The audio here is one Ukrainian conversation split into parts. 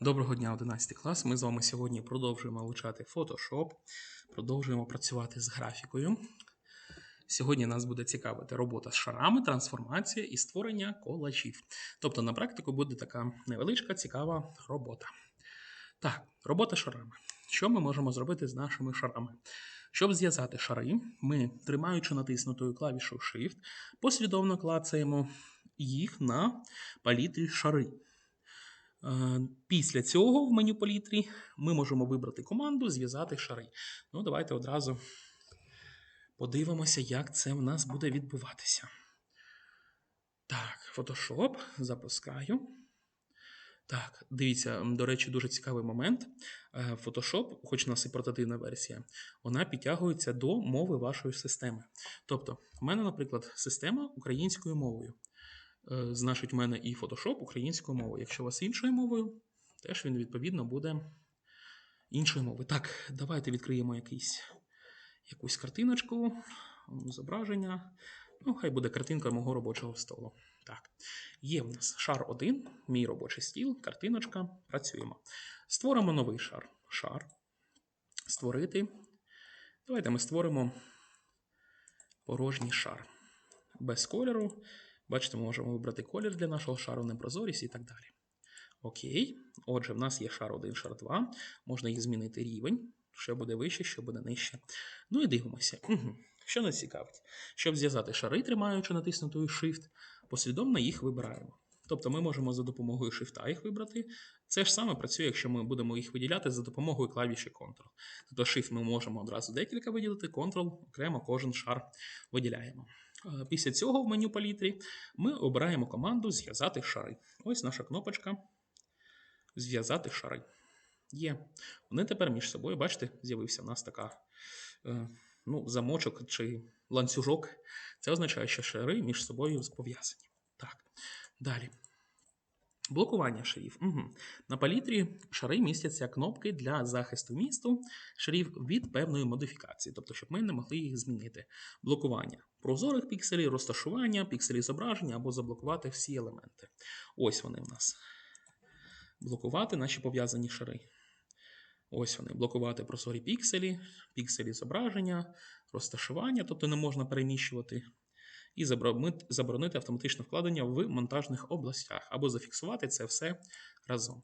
Доброго дня, 11 клас. Ми з вами сьогодні продовжуємо вивчати Photoshop, продовжуємо працювати з графікою. Сьогодні нас буде цікавити робота з шарами, трансформація і створення колажів. Тобто, на практику буде така невеличка, цікава робота. Так, робота з шарами. Що ми можемо зробити з нашими шарами? Щоб зв'язати шари, ми, тримаючи натиснутою клавішою Shift, послідовно клацаємо їх на палітрі шари. Е, Після цього в меню палітрі ми можемо вибрати команду зв'язати шари. Ну, давайте одразу подивимося, як це в нас буде відбуватися. Так, Photoshop запускаю. Так, дивіться, до речі, дуже цікавий момент. Е, Photoshop, хоч у нас і портативна версія, вона підтягується до мови вашої системи. Тобто, в мене, наприклад, система українською мовою. Е, Значить, в мене і Photoshop українською мовою. Якщо у вас іншою мовою, теж він відповідно буде іншою мовою. Так, давайте відкриємо якийсь, якусь картиночку, зображення. Ну, хай буде картинка мого робочого столу. Так, є в нас шар 1, мій робочий стіл, картиночка. Працюємо. Створимо новий шар. Шар. Створити. Давайте ми створимо порожній шар. Без кольору. Бачите, ми можемо вибрати колір для нашого шару, непрозорість і так далі. Окей. Отже, в нас є шар 1, шар 2. Можна їх змінити рівень, що буде вище, що буде нижче. Ну і дивимося. Що нас цікавить? Щоб зв'язати шари, тримаючи натиснутою Shift, послідовно їх вибираємо. Тобто ми можемо за допомогою Shift їх вибрати. Це ж саме працює, якщо ми будемо їх виділяти за допомогою клавіші Ctrl. Тобто Shift ми можемо одразу декілька виділити, Ctrl окремо кожен шар виділяємо. Після цього в меню палітрі ми обираємо команду Зв'язати шари. Ось наша кнопочка Зв'язати шари. Є. Вони тепер між собою, бачите, з'явився в нас така е, ну, замочок чи ланцюжок. Це означає, що шари між собою пов'язані. Так. Далі. Блокування шарів. Угу. На палітрі шари містяться кнопки для захисту місту шарів від певної модифікації, тобто, щоб ми не могли їх змінити. Блокування прозорих пікселів, розташування, пікселів зображення або заблокувати всі елементи. Ось вони в нас. Блокувати наші пов'язані шари. Ось вони. Блокувати прозорі пікселі, пікселі зображення, розташування, тобто не можна переміщувати. І заборонити- автоматичне вкладення в монтажних областях, або зафіксувати це все разом.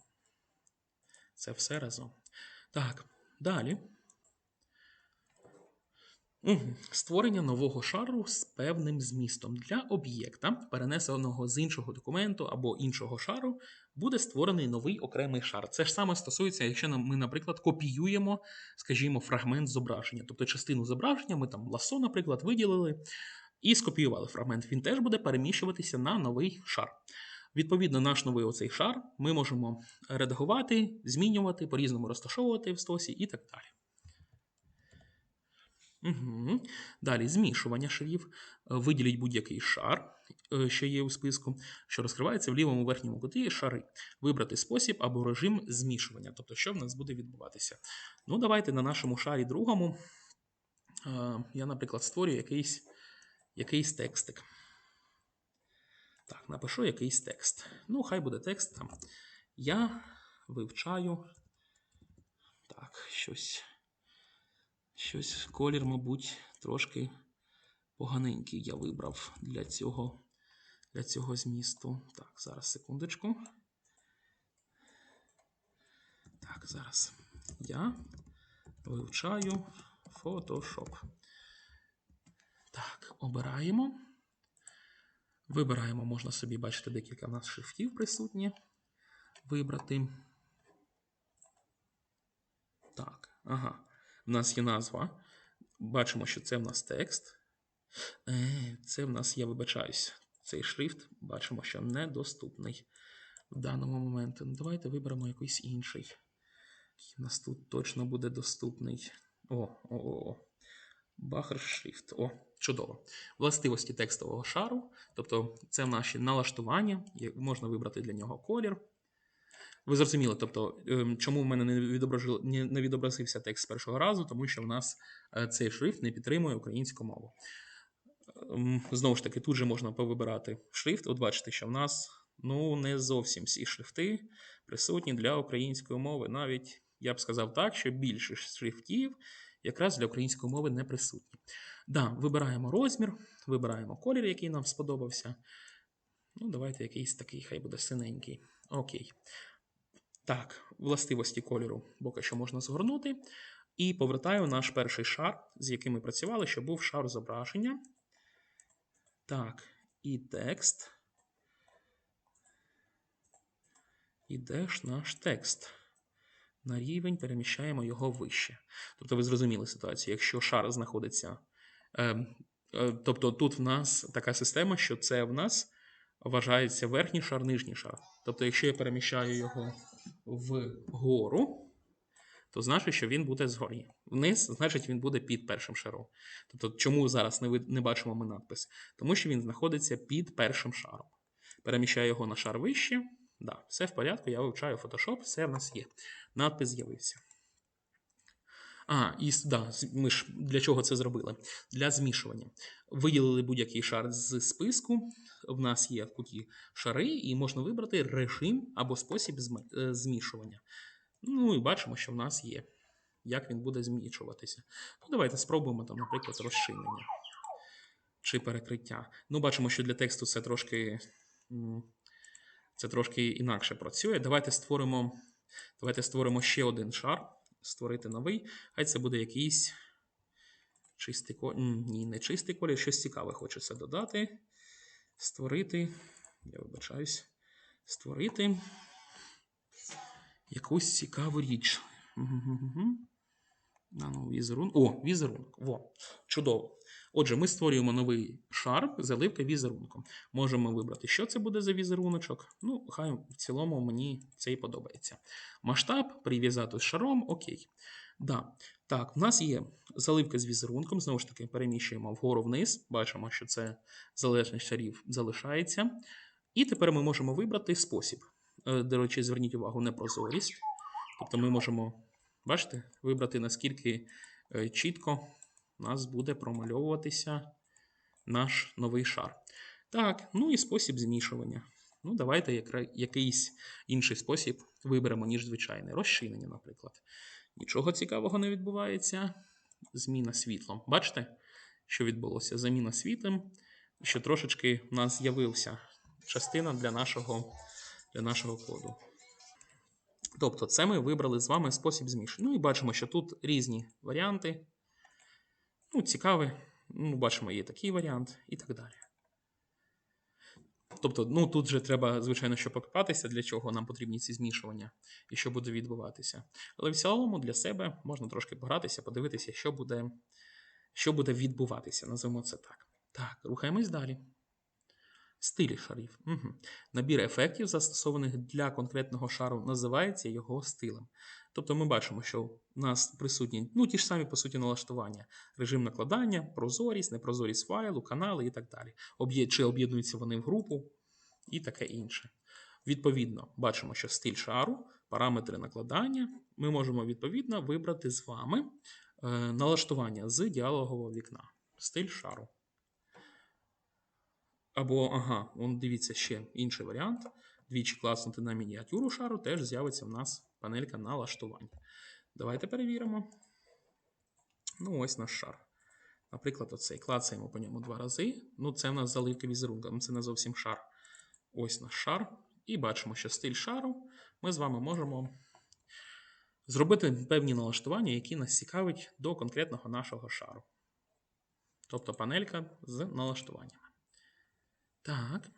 Це все разом. Так, далі. Створення нового шару з певним змістом для об'єкта, перенесеного з іншого документу або іншого шару, буде створений новий окремий шар. Це ж саме стосується, якщо ми, наприклад, копіюємо, скажімо, фрагмент зображення. Тобто частину зображення, ми там ласо, наприклад, виділили і скопіювали фрагмент. Він теж буде переміщуватися на новий шар. Відповідно, наш новий оцей шар ми можемо редагувати, змінювати, по-різному розташовувати в стосі і так далі. Угу. Далі змішування шарів. Виділіть будь-який шар, е, що є у списку, що розкривається в лівому верхньому куті шари. Вибрати спосіб або режим змішування. Тобто, що в нас буде відбуватися. Ну, давайте на нашому шарі другому. е, Я, наприклад, створю якийсь, якийсь текстик. Так, напишу якийсь текст. Ну, хай буде текст там. Я вивчаю. Так, щось. Щось колір, мабуть, трошки поганенький я вибрав для цього, для цього змісту. Так, зараз секундочку. Так, зараз я вивчаю Photoshop. Так, обираємо. Вибираємо, можна собі бачити декілька в нас шрифтів присутні. Вибрати. Так, ага. У нас є назва. Бачимо, що це в нас текст. Е, Це в нас, я вибачаюсь, цей шрифт. Бачимо, що недоступний в даному моменті. Ну, давайте виберемо якийсь інший. Який у нас тут точно буде доступний. О, о, о, о. Бахер шрифт. О, чудово. Властивості текстового шару. Тобто, це наші налаштування. Можна вибрати для нього колір. Ви зрозуміли, тобто, ем, чому в мене не, відобразився текст з першого разу, тому що в нас е, цей шрифт не підтримує українську мову. Ем, Знову ж таки, тут же можна повибирати шрифт. От бачите, що в нас Ну, не зовсім всі шрифти присутні для української мови. Навіть я б сказав так, що більше шрифтів якраз для української мови не присутні. Да, вибираємо розмір, вибираємо колір, який нам сподобався. Ну, давайте якийсь такий, хай буде синенький. Окей. Так, властивості кольору поки що можна згорнути. І повертаю наш перший шар, з яким ми працювали, що був шар зображення. Так, і текст. І де ж наш текст? На рівень переміщаємо його вище. Тобто, ви зрозуміли ситуацію. Якщо шар знаходиться. Е, е, тобто, тут в нас така система, що це в нас вважається верхній шар, нижній шар. Тобто, якщо я переміщаю його вгору, то значить, що він буде згорі. Вниз, значить, він буде під першим шаром. Тобто, чому зараз не, не бачимо ми надпис? Тому що він знаходиться під першим шаром. Переміщаю його на шар вище. Да, все в порядку, я вивчаю Photoshop, все в нас є. Надпис з'явився. А, і да, ми ж для чого це зробили? Для змішування. Виділили будь-який шар з списку. В нас є в куті шари, і можна вибрати режим або спосіб е, змішування. Ну і бачимо, що в нас є. Як він буде змішуватися. Ну, давайте спробуємо там, наприклад, розширення чи перекриття. Ну, бачимо, що для тексту це трошки, це трошки інакше працює. Давайте створимо, давайте створимо ще один шар, створити новий. Хай це буде якийсь чистий колір. Ні, не чистий колір, щось цікаве хочеться додати. Створити. Я вибачаюсь. Створити якусь цікаву річ. Мгм-гм-гм. А, ну, візерунок. О, візерунок. Во, чудово. Отже, ми створюємо новий шар, заливка візерунком. Можемо вибрати, що це буде за візеруночок. Ну, хай в цілому мені це і подобається. Масштаб прив'язати з шаром, окей. Да. Так, в нас є заливка з візерунком. Знову ж таки, переміщуємо вгору вниз. Бачимо, що це залежність шарів залишається. І тепер ми можемо вибрати спосіб. Е, До речі, зверніть увагу, непрозорість. Тобто ми можемо, бачите, вибрати, наскільки е, чітко у нас буде промальовуватися наш новий шар. Так, ну і спосіб змішування. Ну, давайте якийсь інший спосіб виберемо, ніж звичайний. Розчинення, наприклад. Нічого цікавого не відбувається. Зміна світлом. Бачите, що відбулося? Заміна світлом, що трошечки в нас з'явився частина для нашого, для нашого коду. Тобто, це ми вибрали з вами спосіб змішання. Ну і бачимо, що тут різні варіанти. Ну, цікаві. Ну, бачимо, є такий варіант і так далі. Тобто, ну тут же треба, звичайно, що покопатися, для чого нам потрібні ці змішування і що буде відбуватися. Але в цілому для себе можна трошки погратися, подивитися, що буде, що буде відбуватися. Називаємо це так. Так, рухаємось далі. Стилі шарів. Угу. Набір ефектів, застосованих для конкретного шару, називається його стилем. Тобто ми бачимо, що у нас присутні ну, ті ж самі, по суті, налаштування: режим накладання, прозорість, непрозорість файлу, канали і так далі. Об'є... Чи об'єднуються вони в групу і таке інше. Відповідно, бачимо, що стиль шару, параметри накладання. Ми можемо відповідно вибрати з вами е, налаштування з діалогового вікна. Стиль шару. Або, ага, он дивіться ще інший варіант. Двічі класнути на мініатюру шару, теж з'явиться в нас панелька налаштування. Давайте перевіримо. Ну, ось наш шар. Наприклад, оцей. Клацаємо по ньому два рази. Ну, це в нас заливка візерунком, це не зовсім шар. Ось наш шар. І бачимо, що стиль шару ми з вами можемо зробити певні налаштування, які нас цікавить до конкретного нашого шару. Тобто панелька з налаштуваннями. Так.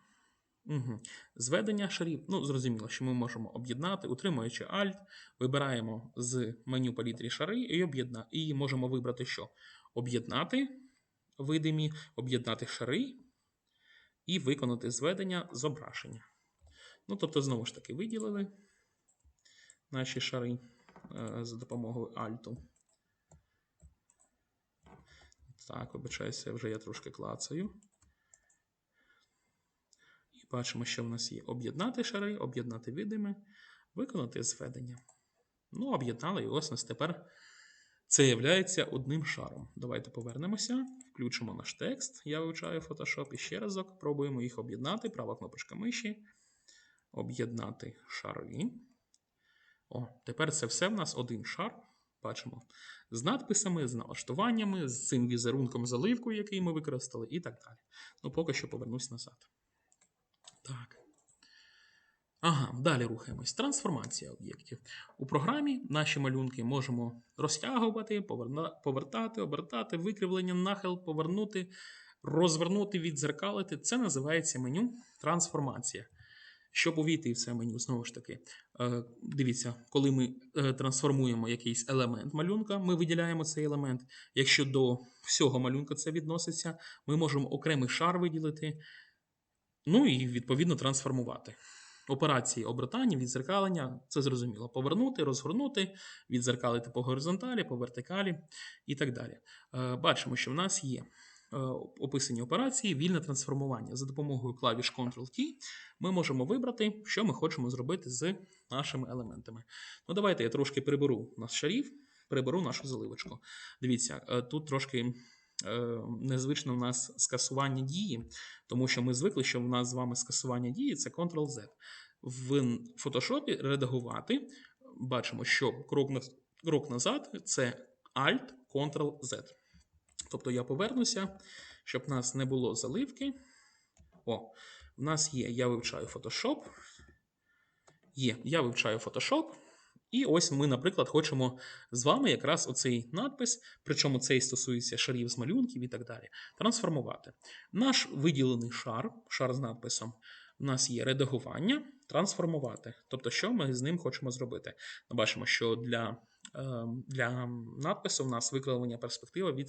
Угу. Зведення шарів. Ну, зрозуміло, що ми можемо об'єднати, утримуючи Alt, вибираємо з меню палітрі шари і об'єдна... і можемо вибрати, що? Об'єднати видимі, об'єднати шари і виконати зведення зображення. Ну, тобто, знову ж таки, виділили наші шари е, за допомогою Alt. Так, вибачаюся, вже я трошки клацаю. Бачимо, що в нас є об'єднати шари, об'єднати видими, виконати зведення. Ну, об'єднали, і ось у нас тепер це є одним шаром. Давайте повернемося, включимо наш текст. Я вивчаю Photoshop і ще разок пробуємо їх об'єднати. Права кнопочка миші. об'єднати шари. О, тепер це все в нас один шар. Бачимо. З надписами, з налаштуваннями, з цим візерунком заливкою, який ми використали, і так далі. Ну, поки що повернусь назад. Так. Ага, далі рухаємось. Трансформація об'єктів. У програмі наші малюнки можемо розтягувати, повертати, обертати, викривлення, нахил, повернути, розвернути, відзеркалити. Це називається меню трансформація. Щоб увійти в це меню, знову ж таки, е, дивіться, коли ми е, трансформуємо якийсь елемент малюнка, ми виділяємо цей елемент. Якщо до всього малюнка це відноситься, ми можемо окремий шар виділити, ну і відповідно трансформувати. Операції обертання, відзеркалення, це зрозуміло. Повернути, розгорнути, відзеркалити по горизонталі, по вертикалі і так далі. Е, Бачимо, що в нас є е, описані операції, вільне трансформування. За допомогою клавіш Ctrl-T ми можемо вибрати, що ми хочемо зробити з нашими елементами. Ну, давайте я трошки приберу наш шарів, приберу нашу заливочку. Дивіться, е, тут трошки е, незвично в нас скасування дії, тому що ми звикли, що в нас з вами скасування дії це Ctrl-Z. В фотошопі редагувати бачимо, що крок, на, крок назад це Alt, Ctrl-Z. Тобто я повернуся, щоб в нас не було заливки. О, в нас є, я вивчаю Photoshop. Є, я вивчаю Photoshop. І ось ми, наприклад, хочемо з вами якраз оцей надпис, причому цей стосується шарів з малюнків і так далі, трансформувати. Наш виділений шар, шар з надписом, у нас є редагування, трансформувати. Тобто, що ми з ним хочемо зробити? Ми бачимо, що для, е, для надпису в нас викривлення перспектива від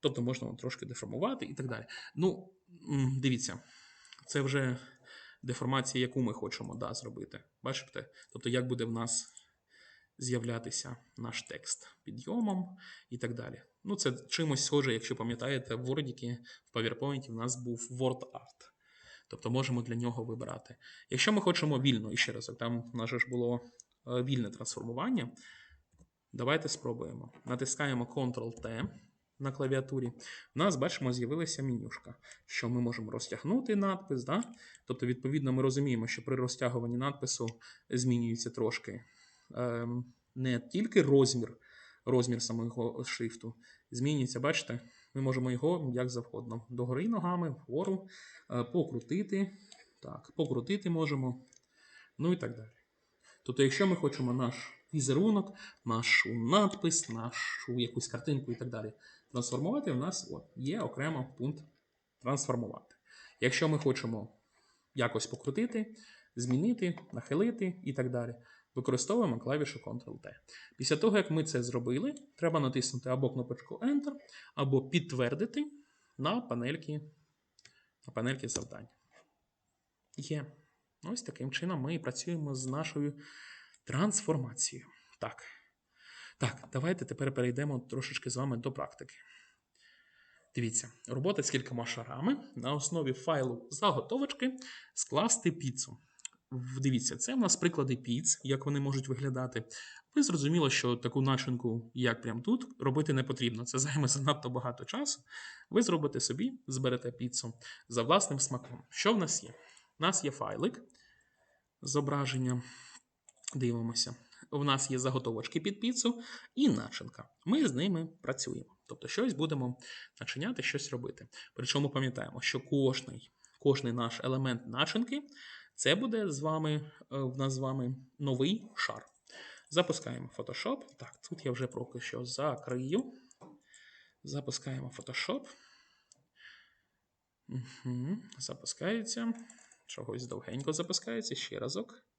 Тобто можна трошки деформувати і так далі. Ну, дивіться, це вже деформація, яку ми хочемо да, зробити. Бачите? Тобто, як буде в нас з'являтися наш текст підйомом і так далі. Ну, це чимось схоже, якщо пам'ятаєте, в Word, в PowerPoint в нас був Word Art. Тобто можемо для нього вибирати. Якщо ми хочемо вільно, і ще раз, там в нас ж було е, вільне трансформування. Давайте спробуємо. Натискаємо Ctrl-T на клавіатурі. У нас, бачимо, з'явилася менюшка, що ми можемо розтягнути надпис. Да? Тобто, відповідно, ми розуміємо, що при розтягуванні надпису змінюється трошки ем, не тільки розмір, розмір самого шрифту, змінюється, бачите, ми можемо його як завгодно. Догори ногами, вгору, е, покрутити. Так, покрутити можемо. Ну і так далі. Тобто, якщо ми хочемо наш візерунок, нашу надпис, нашу якусь картинку і так далі трансформувати, у нас от, є окремо пункт трансформувати. Якщо ми хочемо якось покрутити, змінити, нахилити і так далі, використовуємо клавішу Ctrl-T. Після того, як ми це зробили, треба натиснути або кнопочку Enter, або підтвердити на панельки, на панельки завдань. Є. Ось таким чином ми працюємо з нашою трансформацією. Так. Так, давайте тепер перейдемо трошечки з вами до практики. Дивіться, робота з кількома шарами на основі файлу заготовочки скласти піцу. Дивіться, це в нас приклади піц, як вони можуть виглядати. Ви зрозуміло, що таку начинку, як прямо тут, робити не потрібно. Це займе занадто багато часу. Ви зробите собі, зберете піцу за власним смаком. Що в нас є? У нас є файлик зображення. Дивимося. У нас є заготовочки під піцу і начинка. Ми з ними працюємо. Тобто щось будемо начиняти, щось робити. Причому пам'ятаємо, що кожний, кожний наш елемент начинки це буде з вами, е, в нас з вами новий шар. Запускаємо Photoshop. Так, тут я вже поки що закрию. Запускаємо Photoshop. Угу. Запускається. Чогось довгенько запускається. Ще разок.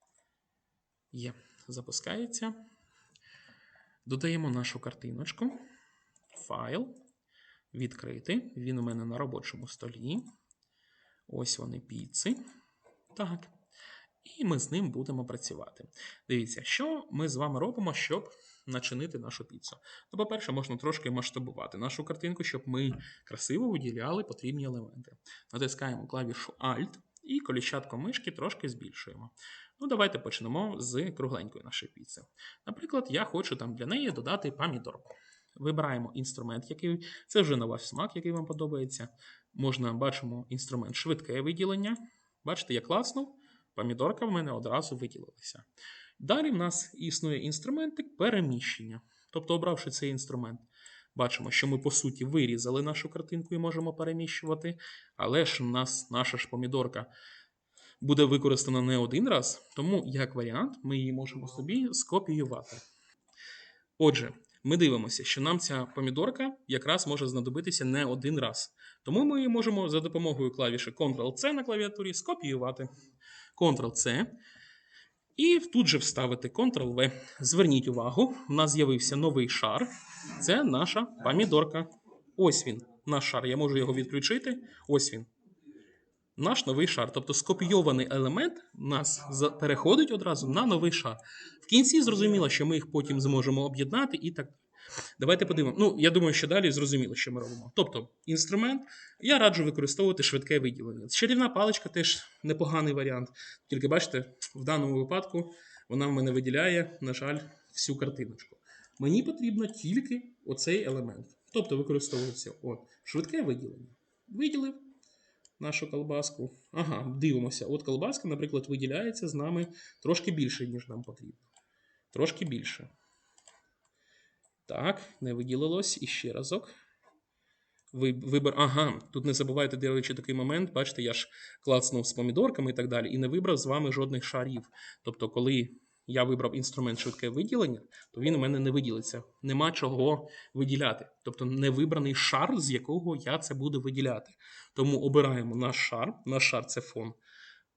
Є. Запускається. Додаємо нашу картиночку. Файл. Відкрити. Він у мене на робочому столі. Ось вони піци. Так. І ми з ним будемо працювати. Дивіться, що ми з вами робимо, щоб начинити нашу піцу. Ну, по-перше, можна трошки масштабувати нашу картинку, щоб ми красиво виділяли потрібні елементи. Натискаємо клавішу Alt і коліщатком мишки трошки збільшуємо. Ну, давайте почнемо з кругленької нашої піци. Наприклад, я хочу там для неї додати помідорку. Вибираємо інструмент, який це вже на ваш смак, який вам подобається. Можна бачимо інструмент швидке виділення. Бачите, я класнув, помідорка в мене одразу виділилася. Далі в нас існує інструментик переміщення. Тобто, обравши цей інструмент, бачимо, що ми по суті вирізали нашу картинку і можемо переміщувати. Але ж у нас наша ж помідорка буде використана не один раз, тому як варіант ми її можемо собі скопіювати. Отже, ми дивимося, що нам ця помідорка якраз може знадобитися не один раз. Тому ми її можемо за допомогою клавіші Ctrl-C на клавіатурі скопіювати. Ctrl-C. І тут же вставити Ctrl-V. Зверніть увагу, в нас з'явився новий шар. Це наша помідорка. Ось він, наш шар. Я можу його відключити. Ось він. Наш новий шар. Тобто скопійований елемент нас переходить одразу на новий шар. В кінці зрозуміло, що ми їх потім зможемо об'єднати і так. Давайте подивимося. Ну, я думаю, що далі зрозуміло, що ми робимо. Тобто, інструмент я раджу використовувати швидке виділення. Чарівна паличка теж непоганий варіант. Тільки бачите, в даному випадку вона в мене виділяє, на жаль, всю картиночку. Мені потрібно тільки оцей елемент. Тобто використовується от, швидке виділення. Виділив нашу колбаску. Ага, дивимося. От колбаска, наприклад, виділяється з нами трошки більше, ніж нам потрібно. Трошки більше. Так, не виділилось. І ще разок. Ви- Вибор. Ага, тут не забувайте, речі, такий момент. Бачите, я ж клацнув з помідорками і так далі, і не вибрав з вами жодних шарів. Тобто, коли я вибрав інструмент швидке виділення, то він у мене не виділиться. Нема чого виділяти. Тобто не вибраний шар, з якого я це буду виділяти. Тому обираємо наш шар. Наш шар це фон.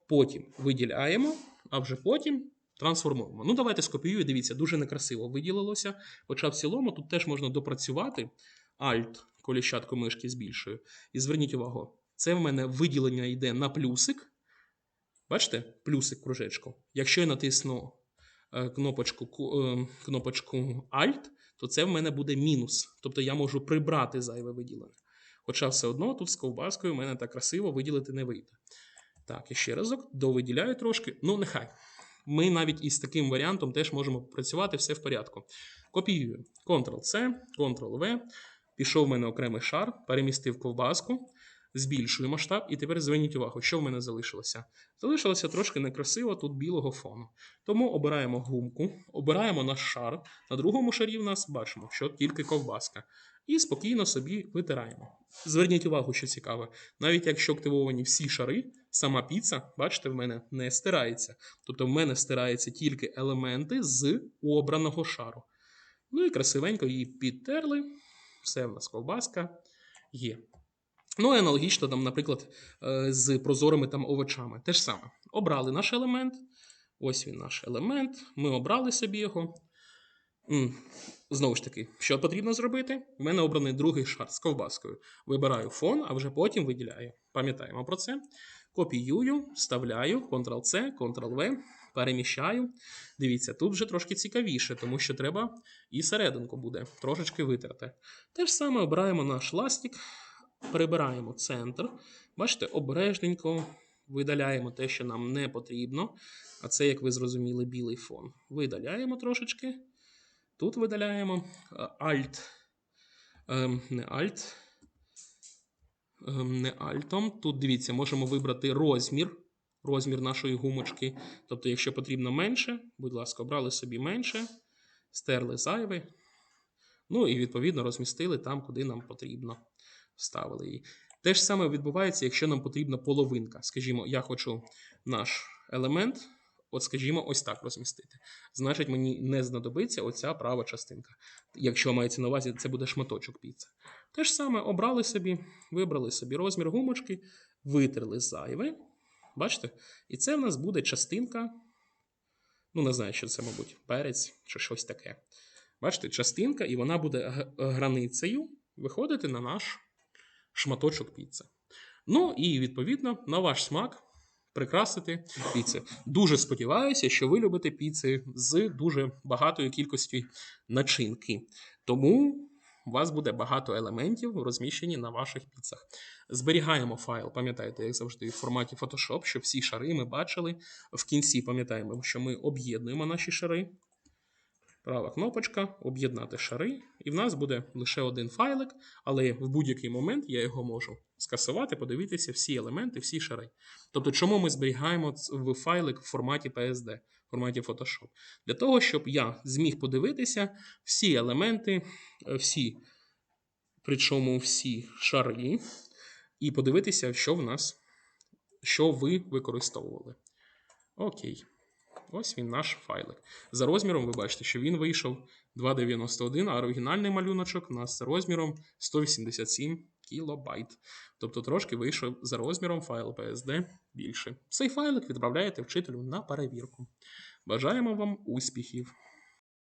Потім виділяємо, а вже потім трансформуємо. Ну, давайте скопіюю. Дивіться, дуже некрасиво виділилося. Хоча в цілому тут теж можна допрацювати. Alt, коліщатку мишки збільшую. І зверніть увагу, це в мене виділення йде на плюсик. Бачите, плюсик кружечку. Якщо я натисну е, кнопочку, е, кнопочку Alt, то це в мене буде мінус. Тобто я можу прибрати зайве виділення. Хоча все одно тут з ковбаскою в мене так красиво виділити не вийде. Так, і ще разок, довиділяю трошки. Ну, нехай. Ми навіть із таким варіантом теж можемо працювати все в порядку. Копіюю Ctrl-C, Ctrl-V. Пішов в мене окремий шар, перемістив ковбаску, збільшую масштаб, і тепер зверніть увагу, що в мене залишилося. Залишилося трошки некрасиво тут білого фону. Тому обираємо гумку, обираємо наш шар. На другому шарі в нас бачимо, що тільки ковбаска. І спокійно собі витираємо. Зверніть увагу, що цікаве. Навіть якщо активовані всі шари, сама піца, бачите, в мене не стирається. Тобто в мене стираються тільки елементи з обраного шару. Ну і красивенько її підтерли. Все в нас ковбаска є. Ну і аналогічно, там, наприклад, е, з прозорими там овочами. Те ж саме. Обрали наш елемент. Ось він наш елемент. Ми обрали собі його. Знову ж таки, що потрібно зробити? У мене обраний другий шар з ковбаскою. Вибираю фон, а вже потім виділяю. Пам'ятаємо про це. Копіюю, вставляю, Ctrl-C, Ctrl-V, переміщаю. Дивіться, тут вже трошки цікавіше, тому що треба і серединку буде трошечки витерти. Те ж саме обираємо наш ластик, перебираємо центр. Бачите, обережненько видаляємо те, що нам не потрібно. А це, як ви зрозуміли, білий фон. Видаляємо трошечки. Тут видаляємо е, Alt. ем, Не Alt. ем, Не альтом. Тут дивіться, можемо вибрати розмір. Розмір нашої гумочки. Тобто, якщо потрібно менше, будь ласка, обрали собі менше, стерли зайве. Ну і відповідно розмістили там, куди нам потрібно. Вставили її. Те ж саме відбувається, якщо нам потрібна половинка. Скажімо, я хочу наш елемент, от, скажімо, ось так розмістити. Значить, мені не знадобиться оця права частинка. Якщо мається на увазі, це буде шматочок піци. Те ж саме обрали собі, вибрали собі розмір гумочки, витерли зайве. Бачите? І це в нас буде частинка. Ну, не знаю, що це, мабуть, перець чи щось таке. Бачите, частинка, і вона буде границею виходити на наш шматочок піци. Ну і відповідно на ваш смак прикрасити піци. Дуже сподіваюся, що ви любите піци з дуже багатою кількістю начинки. Тому у вас буде багато елементів розміщені на ваших піцах. Зберігаємо файл, пам'ятаєте, як завжди, в форматі Photoshop, щоб всі шари ми бачили. В кінці пам'ятаємо, що ми об'єднуємо наші шари. Права кнопочка, об'єднати шари, і в нас буде лише один файлик, але в будь-який момент я його можу скасувати, подивитися всі елементи, всі шари. Тобто, чому ми зберігаємо в файлик в форматі PSD, в форматі Photoshop? Для того, щоб я зміг подивитися всі елементи, е, всі, причому всі шари, і подивитися, що в нас, що ви використовували. Окей. Ось він наш файлик. За розміром ви бачите, що він вийшов 2,91, а оригінальний малюночок у нас розміром 187 кілобайт. Тобто трошки вийшов за розміром файл PSD більше. Цей файлик відправляєте вчителю на перевірку. Бажаємо вам успіхів!